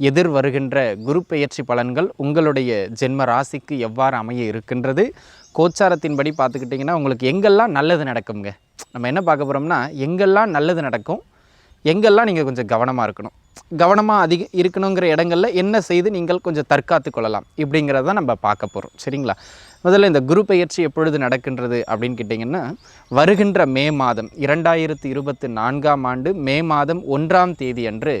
எதிர் வருகின்ற குரு பெயர்ச்சி பலன்கள் உங்களுடைய ஜென்ம ராசிக்கு எவ்வாறு அமைய இருக்கின்றது? கோச்சாரத்தின்படி பார்த்துக்கிட்டிங்கன்னா உங்களுக்கு எங்கெல்லாம் நல்லது நடக்குங்க நம்ம என்ன பார்க்க போகிறோம்னா எங்கெல்லாம் நல்லது நடக்கும் எங்கெல்லாம் நீங்கள் கொஞ்சம் கவனமாக இருக்கணும். கவனமாக அதிக இருக்கணுங்கிற இடங்களில் என்ன செய்து நீங்கள் கொஞ்சம் தற்காத்து கொள்ளலாம் இப்படிங்கிறத நம்ம பார்க்க போகிறோம் சரிங்களா? முதல்ல இந்த குரு பெயர்ச்சி எப்பொழுது நடக்கின்றது அப்படின்னு கேட்டிங்கன்னா வருகின்ற மே மாதம் இரண்டாயிரத்தி இருபத்தி நான்காம் ஆண்டு மே மாதம் ஒன்றாம் தேதி அன்று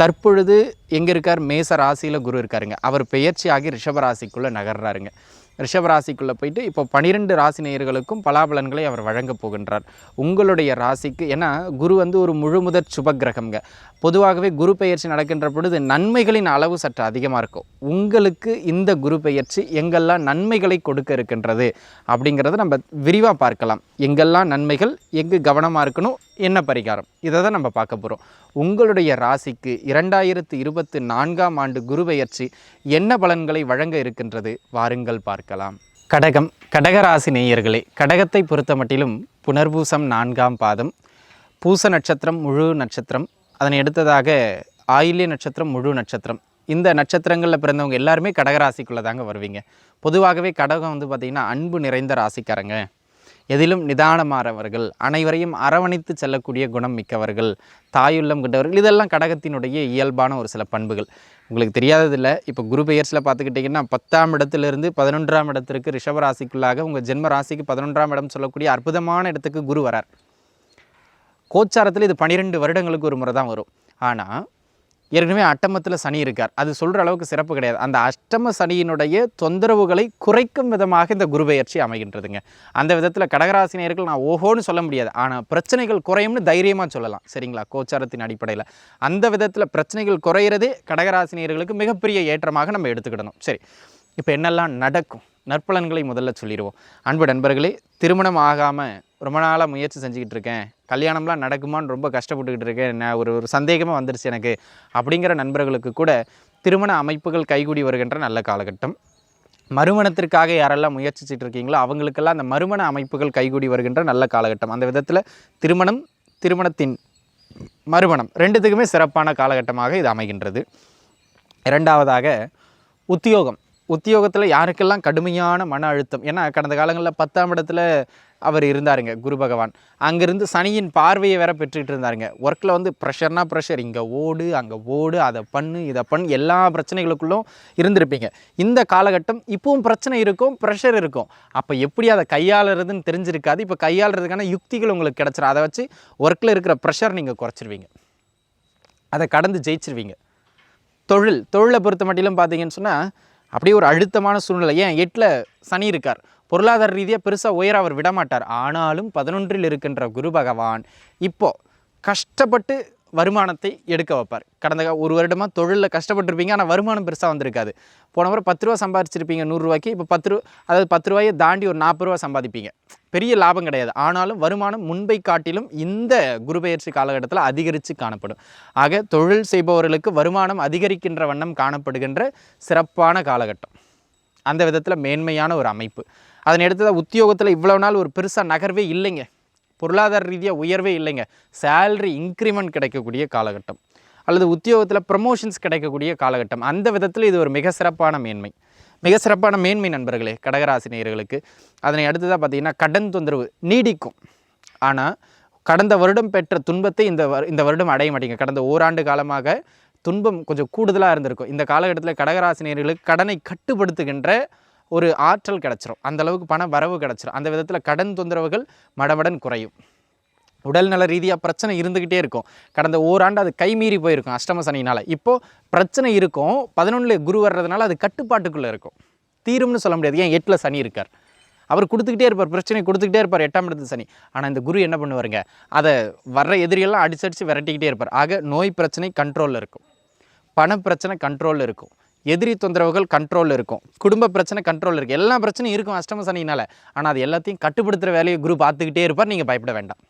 தற்பொழுது எங்கே இருக்கார்? மேச ராசியில் குரு இருக்காருங்க. அவர் பெயர்ச்சி ஆகி ராசிக்குள்ளே நகர்றாருங்க. ரிஷபராசிக்குள்ளே போயிட்டு இப்போ பனிரெண்டு ராசி நேயர்களுக்கும் பலாபலன்களை அவர் வழங்கப் போகின்றார். உங்களுடைய ராசிக்கு ஏன்னா குரு வந்து ஒரு முழுமுதற் சுபக்கிரகம்ங்க. பொதுவாகவே குரு பெயர்ச்சி நடக்கின்ற பொழுது நன்மைகளின் அளவு சற்று அதிகமாக இருக்கும். உங்களுக்கு இந்த குரு பெயர்ச்சி எங்கெல்லாம் நன்மைகளை கொடுக்க இருக்கின்றது அப்படிங்கிறத நம்ம விரிவாக பார்க்கலாம். எங்கெல்லாம் நன்மைகள் எங்கு கவனமாக இருக்கணும் என்ன பரிகாரம் இதை தான் நம்ம பார்க்க போகிறோம் உங்களுடைய ராசிக்கு இரண்டாயிரத்து இருபத்தி நான்காம் ஆண்டு குருபெயர்ச்சி என்ன பலன்களை வழங்க இருக்கின்றது? வாருங்கள் பார்க்கலாம். கடகம் கடகராசி நேயர்களே கடகத்தை பொறுத்த மட்டிலும் புனர்பூசம் நான்காம் பாதம் பூச நட்சத்திரம் முழு நட்சத்திரம் அதனை அடுத்ததாக ஆயில்ய நட்சத்திரம் முழு நட்சத்திரம். இந்த நட்சத்திரங்களில் பிறந்தவங்க எல்லாருமே கடகராசிக்குள்ளே தாங்க வருவீங்க. பொதுவாகவே கடகம் வந்து பார்த்திங்கன்னா அன்பு நிறைந்த ராசிக்காரங்க. எதிலும் நிதானமானவர்கள் அனைவரையும் அரவணைத்து செல்லக்கூடிய குணம் மிக்கவர்கள் தாயுள்ளம் கொண்டவர்கள். இதெல்லாம் கடகத்தினுடைய இயல்பான ஒரு சில பண்புகள். உங்களுக்கு தெரியாததில்ல இப்போ குரு பெயர்ஸில் பார்த்துக்கிட்டிங்கன்னா பத்தாம் இடத்துலேருந்து பதினொன்றாம் இடத்திற்கு ரிஷபராசிக்குள்ளாக உங்கள் ஜென்ம ராசிக்கு பதினொன்றாம் இடம் சொல்லக்கூடிய அற்புதமான இடத்துக்கு குரு வரார். கோச்சாரத்தில் இது பன்னிரெண்டு வருடங்களுக்கு ஒரு முறை தான் வரும். ஆனால் ஏற்கனவே அட்டமத்தில் சனி இருக்கார். அது சொல்கிற அளவுக்கு சிறப்பு கிடையாது. அந்த அஷ்டம சனியினுடைய தொந்தரவுகளை குறைக்கும் விதமாக இந்த குரு பெயர்ச்சி அமைகின்றதுங்க. அந்த விதத்தில் கடகராசினியர்கள் நான் ஓஹோன்னு சொல்ல முடியாது. ஆனால் பிரச்சனைகள் குறையும்னு தைரியமாக சொல்லலாம். சரிங்களா? கோச்சாரத்தின் அடிப்படையில். அந்த விதத்தில் பிரச்சனைகள் குறையிறதே கடகராசினியர்களுக்கு மிகப்பெரிய ஏற்றமாக நம்ம எடுத்துக்கிடணும். சரி. இப்போ என்னெல்லாம் நடக்கும்? நற்பலன்களை முதல்ல சொல்லிடுவோம் அன்பு நண்பர்களே திருமணம் ஆகாமல் ரொம்ப நாளாக முயற்சி செஞ்சுக்கிட்டு இருக்கேன். கல்யாணம்லாம் நடக்குமான்னு ரொம்ப கஷ்டப்பட்டுக்கிட்டு இருக்கேன். நான் ஒரு ஒரு சந்தேகமாக வந்துருச்சு எனக்கு. அப்படிங்கிற நண்பர்களுக்கு கூட திருமண அமைப்புகள் கைகூடி வருகின்ற நல்ல காலகட்டம். மறுமணத்திற்காக யாரெல்லாம் முயற்சிச்சுட்டு இருக்கீங்களோ அவங்களுக்கெல்லாம் அந்த மறுமண அமைப்புகள் கைகூடி வருகின்ற நல்ல காலகட்டம். அந்த விதத்தில் திருமணம் திருமணத்தின் மறுமணம் ரெண்டுத்துக்குமே சிறப்பான காலகட்டமாக இது அமைகின்றது. இரண்டாவதாக உத்தியோகம். உத்தியோகத்தில் யாருக்கெல்லாம் கடுமையான மன அழுத்தம்? ஏன்னா கடந்த காலங்களில் பத்தாம் இடத்துல அவர் இருந்தாருங்க குரு பகவான். அங்கேருந்து சனியின் பார்வையை வேற பெற்றுக்கிட்டு இருந்தாருங்க. ஒர்க்கில் வந்து ப்ரெஷர்னா ப்ரெஷர் இங்கே ஓடு அங்கே ஓடு அதை பண்ணு இதை பண்ணு எல்லா பிரச்சனைகளுக்குள்ளும் இருந்திருப்பீங்க. இந்த காலகட்டம் இப்பவும் பிரச்சனை இருக்கும் ப்ரெஷர் இருக்கும். அப்போ எப்படி அதை கையாளுறதுன்னு தெரிஞ்சிருக்காது. இப்போ கையாளுறதுக்கான யுக்திகள் உங்களுக்கு கிடச்சிரும். அதை வச்சு ஒர்க்கில் இருக்கிற ப்ரெஷர் நீங்கள் குறைச்சிருவீங்க. அதை கடந்து ஜெயிச்சிருவீங்க. தொழில் தொழிலை பொறுத்த மட்டிலும் பார்த்தீங்கன்னு சொன்னால் அப்படியே ஒரு அழுத்தமான சூழ்நிலை. ஏன்? எட்டில் சனி இருக்கார். பொருளாதார ரீதியாக பெருசாக உயர அவர் விடமாட்டார். ஆனாலும் பதினொன்றில் இருக்கின்ற குரு பகவான் இப்போது கஷ்டப்பட்டு வருமானத்தை எடுக்க வைப்பார். கடந்த ஒரு வருடமாக தொழிலில் கஷ்டப்பட்டிருப்பீங்க ஆனால் வருமானம் பெருசாக வந்திருக்காது. போன முறை பத்து ரூபா சம்பாதிச்சிருப்பீங்க நூறுரூவாய்க்கு இப்போ பத்து ரூபா அதாவது பத்து ரூபாயை தாண்டி ஒரு நாற்பது ரூபா சம்பாதிப்பீங்க. பெரிய லாபம் கிடையாது. ஆனாலும் வருமானம் முன்பை காட்டிலும் இந்த குரு பயிற்சி காலகட்டத்தில் அதிகரித்து காணப்படும். ஆக தொழில் செய்பவர்களுக்கு வருமானம் அதிகரிக்கின்ற வண்ணம் காணப்படுகின்ற சிறப்பான காலகட்டம். அந்த விதத்தில் மேன்மையான ஒரு அமைப்பு. அதனை அடுத்ததாக உத்தியோகத்தில் இவ்வளோ நாள் ஒரு பெருசாக நகர்வே இல்லைங்க. பொருளாதார ரீதியாக உயர்வே இல்லைங்க. சேல்ரி இன்க்ரிமெண்ட் கிடைக்கக்கூடிய காலகட்டம். அல்லது உத்தியோகத்தில் ப்ரமோஷன்ஸ் கிடைக்கக்கூடிய காலகட்டம். அந்த விதத்தில் இது ஒரு மிக சிறப்பான மேன்மை. மிக சிறப்பான மேன்மை நண்பர்களே கடகராசி நேயர்களுக்கு. அதனை அடுத்ததாக பார்த்தீங்கன்னா கடன் தொந்தரவு நீடிக்கும். ஆனால் கடந்த வருடம் பெற்ற துன்பத்தை இந்த வரு- இந்த வருடம் அடைய மாட்டீங்க. கடந்த ஓராண்டு காலமாக துன்பம் கொஞ்சம் கூடுதலாக இருந்திருக்கும். இந்த காலகட்டத்தில் கடகராசினியர்களுக்கு கடனை கட்டுப்படுத்துகின்ற ஒரு ஆற்றல் கிடச்சிரும். அந்தளவுக்கு பண வரவு கிடச்சிரும். அந்த விதத்தில் கடன் தொந்தரவுகள் மடமடன் குறையும். உடல்நல ரீதியாக பிரச்சனை இருந்துக்கிட்டே இருக்கும். கடந்த ஓராண்டு அது கைமீறி போயிருக்கும் அஷ்டம சனினால். இப்போது பிரச்சனை இருக்கும். பதினொன்றில் குரு வர்றதுனால அது கட்டுப்பாட்டுக்குள்ளே இருக்கும். தீரும்னு சொல்ல முடியாது. ஏன்? எட்டில் சனி இருக்கார். அவர் கொடுத்துக்கிட்டே இருப்பார். பிரச்சனை கொடுத்துக்கிட்டே இருப்பார். எட்டாம் இடத்து சனி. ஆனால் இந்த குரு என்ன பண்ணுவாருங்க? அதை வர்ற எதிரியெல்லாம் அடிச்சடிச்சு விரட்டிக்கிட்டே இருப்பார். ஆக நோய் பிரச்சனை கண்ட்ரோலில் இருக்கும். பண பிரச்சனை கண்ட்ரோலில் இருக்கும். எதிரி தொந்தரவுகள் கண்ட்ரோலில் இருக்கும். குடும்ப பிரச்சனை கண்ட்ரோலில் இருக்குது எல்லா பிரச்சனையும் இருக்கும் அஷ்டம சனினால் ஆனால் அது எல்லாத்தையும் கட்டுப்படுத்துகிற வேலையை குரு பார்த்துக்கிட்டே இருப்பார். நீங்கள் பயப்பட வேண்டாம்.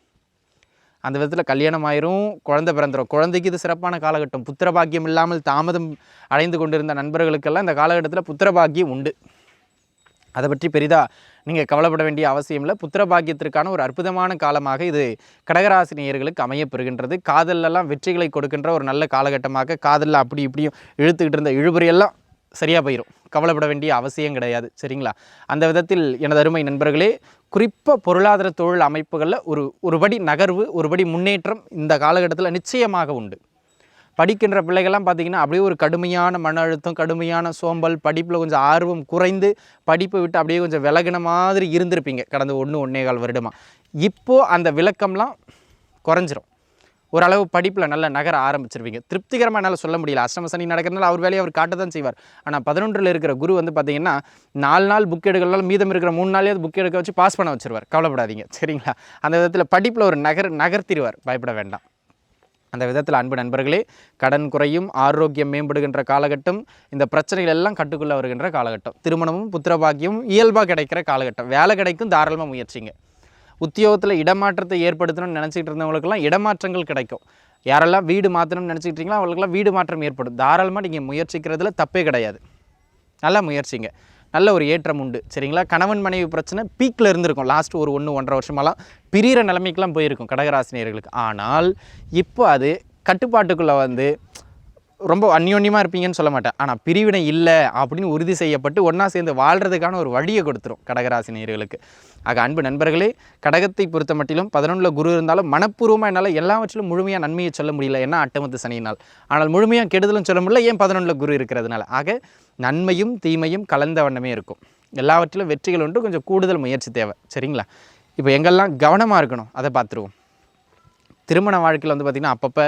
அந்த விதத்தில் கல்யாணம் ஆயிரும் குழந்தை பிறந்துடும் குழந்தைக்கு இது சிறப்பான காலகட்டம். புத்திர பாக்கியம் இல்லாமல் தாமதம் அடைந்து கொண்டிருந்த நண்பர்களுக்கெல்லாம் இந்த காலகட்டத்தில் புத்திர பாக்கியம் உண்டு. அதை பற்றி பெரிதாக நீங்கள் கவலைப்பட வேண்டிய அவசியம் இல்லை. புத்திர பாக்கியத்திற்கான ஒரு அற்புதமான காலமாக இது கடகராசி நேயர்களுக்கு அமையப்பெறுகின்றது. காதலெல்லாம் வெற்றிகளை கொடுக்கின்ற ஒரு நல்ல காலகட்டமாக காதலில் அப்படி இப்படியும் இழுத்துக்கிட்டு இருந்த இழுபறியெல்லாம் சரியாக போயிடும் கவலைப்பட வேண்டிய அவசியம் கிடையாது. சரிங்களா? அந்த விதத்தில் எனது அருமை நண்பர்களே குறிப்பாக பொருளாதார தொழில் அமைப்புகளில் ஒரு ஒருபடி நகர்வு ஒருபடி முன்னேற்றம் இந்த காலகட்டத்தில் நிச்சயமாக உண்டு. படிக்கின்ற பிள்ளைகள்லாம் பார்த்தீங்கன்னா அப்படியே ஒரு கடுமையான மன அழுத்தம் கடுமையான சோம்பல் படிப்பில் கொஞ்சம் ஆர்வம் குறைந்து படிப்பை விட்டு அப்படியே கொஞ்சம் விலகின மாதிரி இருந்திருப்பீங்க கடந்த ஒன்று ஒன்றே கால் வருடமாக இப்போது அந்த விளக்கம்லாம் குறைஞ்சிரும். ஓரளவு படிப்பில் நல்ல நகர ஆரம்பிச்சிருவீங்க. திருப்திகரமாக என்னால் சொல்ல முடியல. அஷ்டம சனி நடக்கிறதுனால அவர் வேலையை அவர் காட்ட தான் செய்வார். ஆனால் பதினொன்றில் இருக்கிற குரு வந்து பார்த்தீங்கன்னா நாலு நாள் புக் எடுக்கலாம் மீதம் இருக்கிற மூணு நாளையாவது புக் எடுக்க வச்சு பாஸ் பண்ண வச்சிருவார். கவலைப்படாதீங்க. சரிங்களா? அந்த விதத்தில் படிப்பில் ஒரு நகர் நகர்த்திடுவார். பயப்பட வேண்டாம். அந்த விதத்தில் அன்பு நண்பர்களே கடன் குறையும் ஆரோக்கியம் மேம்படுகின்ற காலகட்டம் இந்த பிரச்சனைகள் எல்லாம் கட்டுக்குள்ளே வருகின்ற காலகட்டம். திருமணமும் புத்திரபாக்கியமும் இயல்பாக கிடைக்கிற காலகட்டம். வேலை கிடைக்கும் தாராளமாக முயற்சிங்க. உத்தியோகத்தில் இடமாற்றத்தை ஏற்படுத்தணும்னு நினச்சிக்கிட்டு இருந்தவங்களுக்கெல்லாம் இடமாற்றங்கள் கிடைக்கும். யாரெல்லாம் வீடு மாற்றணும்னு நினச்சிக்கிட்டீங்களோ அவங்களுக்குலாம் அவங்களுக்கெல்லாம் வீடு மாற்றம் ஏற்படும். தாராளமாக நீங்கள் முயற்சிக்கிறதுல தப்பே கிடையாது. நல்லா முயற்சிங்க. நல்ல ஒரு ஏற்றம் உண்டு. சரிங்களா? கணவன் மனைவி பிரச்சனை பீக்கில் இருந்திருக்கும். லாஸ்ட் ஒரு ஒன்று ஒன்றரை வருஷமெல்லாம் பிரிகிற நிலைமைக்கெலாம் போயிருக்கும் கடகராசினியர்களுக்கு ஆனால் இப்போ அது கட்டுப்பாட்டுக்குள்ளே வந்து ரொம்ப அந்யோன்யமாக இருப்பீங்கன்னு சொல்ல மாட்டேன். ஆனால் பிரிவினை இல்லை அப்படின்னு உறுதி செய்யப்பட்டு ஒன்றா சேர்ந்து வாழ்கிறதுக்கான ஒரு வழியை கொடுத்துரும் கடகராசி நேர்களுக்கு ஆக அன்பு நண்பர்களே கடகத்தை பொறுத்த மட்டிலும் பதினொன்றில் குரு இருந்தாலும் மனப்பூர்வமாக என்னால் எல்லாவற்றிலும் முழுமையாக நன்மையை சொல்ல முடியல ஏன்னா அட்டமத்து சனியினால். ஆனால் முழுமையாக கெடுதலும் சொல்ல முடியல ஏன் பதினொன்றில் குரு இருக்கிறதுனால. ஆக நன்மையும் தீமையும் கலந்த வண்ணமே இருக்கும். எல்லாவற்றிலும் வெற்றிகள் ஒன்று கொஞ்சம் கூடுதல் முயற்சி தேவை. சரிங்களா? இப்போ எங்கெல்லாம் கவனமாக இருக்கணும் அதை பார்த்துருவோம். திருமண வாழ்க்கையில் வந்து பார்த்திங்கன்னா அப்பப்போ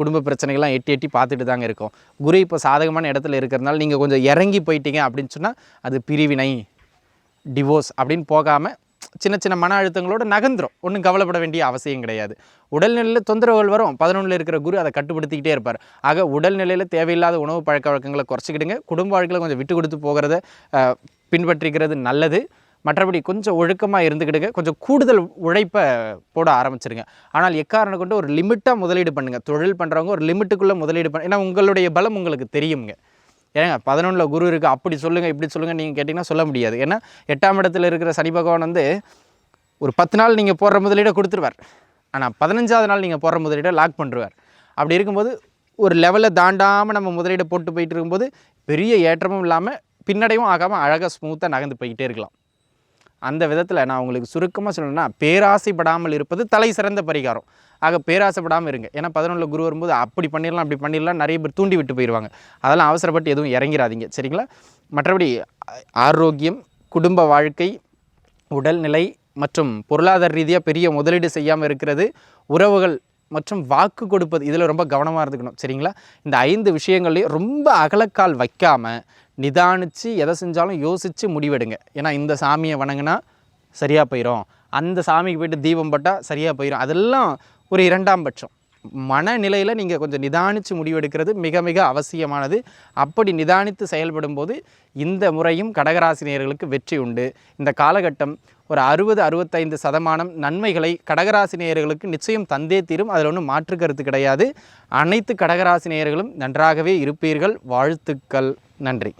குடும்ப பிரச்சனைகள்லாம் எட்டி எட்டி பார்த்துட்டு தாங்க இருக்கும். குரு இப்போ சாதகமான இடத்துல இருக்கிறதுனால நீங்கள் கொஞ்சம் இறங்கி போயிட்டீங்க அப்படின்னு சொன்னால் அது பிரிவினை டிவோர்ஸ் அப்படின்னு போகாமல் சின்ன சின்ன மன அழுத்தங்களோட நகர்ந்துரும். ஒன்றும் கவலைப்பட வேண்டிய அவசியம் கிடையாது. உடல்நிலையில் தொந்தரவுகள் வரும். பதினொன்றில் இருக்கிற குரு அதை கட்டுப்படுத்திக்கிட்டே இருப்பார். ஆக உடல்நிலையில் தேவையில்லாத உணவு பழக்க வழக்கங்களை குறைச்சிக்கிடுங்க. குடும்ப வாழ்க்கையில் கொஞ்சம் விட்டு கொடுத்து போகிறத பின்பற்றிக்கிறது நல்லது. மற்றபடி கொஞ்சம் ஒழுக்கமாக இருந்துக்கிடுங்க. கொஞ்சம் கூடுதல் உழைப்பை போட ஆரம்பிச்சிருங்க. ஆனால் எக்காரணம் கொண்டு ஒரு லிமிட்டாக முதலீடு பண்ணுங்கள் தொழில் பண்ணுறவங்க ஒரு லிமிட்டுக்குள்ளே முதலீடு பண்ண ஏன்னா உங்களுடைய பலம் உங்களுக்கு தெரியுங்க ஏங்க பதினொன்றில் குரு இருக்குது அப்படி சொல்லுங்கள் இப்படி சொல்லுங்கள் நீங்கள் கேட்டிங்கன்னா சொல்ல முடியாது. ஏன்னா எட்டாம் இடத்துல இருக்கிற சனி பகவான் வந்து ஒரு பத்து நாள் நீங்கள் போடுற முதலீடை கொடுத்துருவார். ஆனால் பதினஞ்சாவது நாள் நீங்கள் போடுற முதலீடை லாக் பண்ணுருவார். அப்படி இருக்கும்போது ஒரு லெவலில் தாண்டாமல் நம்ம முதலீடை போட்டு போயிட்டு இருக்கும்போது பெரிய ஏற்றமும் இல்லாமல் பின்னடையும் ஆகாமல் அழகாக ஸ்மூத்தாக நகர்ந்து போய்கிட்டே இருக்கலாம். அந்த விதத்தில் நான் உங்களுக்கு சுருக்கமாக சொல்லணும்னா பேராசைப்படாமல் இருப்பது தலை சிறந்த பரிகாரம். ஆக பேராசைப்படாமல் இருங்க. ஏன்னா பதினொன்றில் குரு வரும்போது அப்படி பண்ணிடலாம் அப்படி பண்ணிடலாம் நிறைய பேர் தூண்டி விட்டு போயிடுவாங்க அதெல்லாம் அவசரப்பட்டு எதுவும் இறங்கிறாதீங்க சரிங்களா? மற்றபடி ஆரோக்கியம் குடும்ப வாழ்க்கை உடல்நிலை மற்றும் பொருளாதார ரீதியாக பெரிய முதலீடு செய்யாமல் இருக்கிறது உறவுகள் மற்றும் வாக்கு கொடுப்பது இதில் ரொம்ப கவனமாக இருந்துக்கணும் சரிங்களா? இந்த ஐந்து விஷயங்கள்லையும் ரொம்ப அகலக்கால் வைக்காமல் நிதானித்து எதை செஞ்சாலும் யோசித்து முடிவெடுங்க. ஏன்னா இந்த சாமியை வணங்கினா சரியாக போயிடும் அந்த சாமிக்கு போயிட்டு தீபம் போட்டால் சரியாக போயிடும் அதெல்லாம் ஒரு இரண்டாம் பட்சம். மனநிலையில் நீங்கள் கொஞ்சம் நிதானித்து முடிவெடுக்கிறது மிக மிக அவசியமானது. அப்படி நிதானித்து செயல்படும் போது இந்த முறையும் கடகராசினியர்களுக்கு வெற்றி உண்டு. இந்த காலகட்டம் ஒரு அறுபது அறுபத்தைந்து சதமானம் நன்மைகளை கடகராசினியர்களுக்கு நிச்சயம் தந்தே தீரும். அதில் ஒன்றும் மாற்று கருத்து கிடையாது. அனைத்து கடகராசினியர்களும் நன்றாகவே இருப்பீர்கள். வாழ்த்துக்கள். நன்றி.